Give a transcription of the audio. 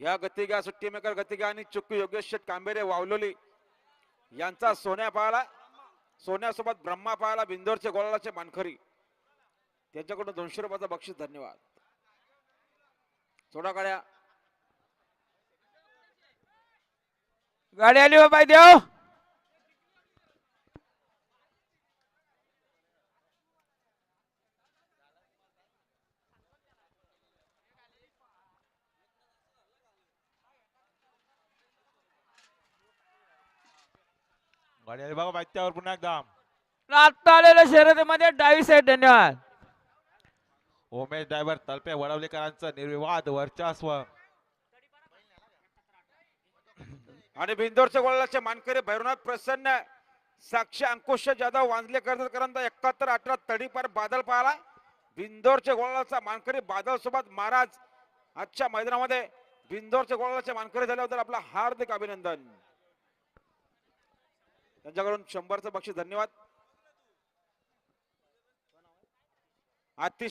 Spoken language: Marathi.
या गतिगा सुट्टी मेकर गतिगा आणि चुक्की योगेश कांबेरे वावलोली यांचा सोन्या पाहायला सोन्यासोबत ब्रह्मा पाहायला बिंदोरचे गोलाचे मानखरी त्यांच्याकडून दोनशे रुपयाचा बक्षीस धन्यवाद. थोडा गाड्या. गाडी आली हो बाई देव. गाडी बघा पुन्हा एकदा. आता आलेल्या शर्यतीमध्ये डावी साईड धन्यवाद उमेश ड्रायव्हर तलपे वडवलेकरांचं निर्विवाद वर्चस्व. आणि बिंदोरचे गोळाचे मानकरी भैरवनाथ प्रसन्न साक्षी अंकुश जाधव वांजले कर्जकरांत एकाहत्तर अठरा तडीपार बादल पाहिला. बिंदोरचे गोळाचा मानकरी बादल सोबत महाराज आजच्या मैदानामध्ये बिंदोरचे गोळाचे मानकरी झाल्याबद्दल आपला हार्दिक अभिनंदन. त्यांच्याकडून शंभरचं बक्षीस. धन्यवाद. अतिशय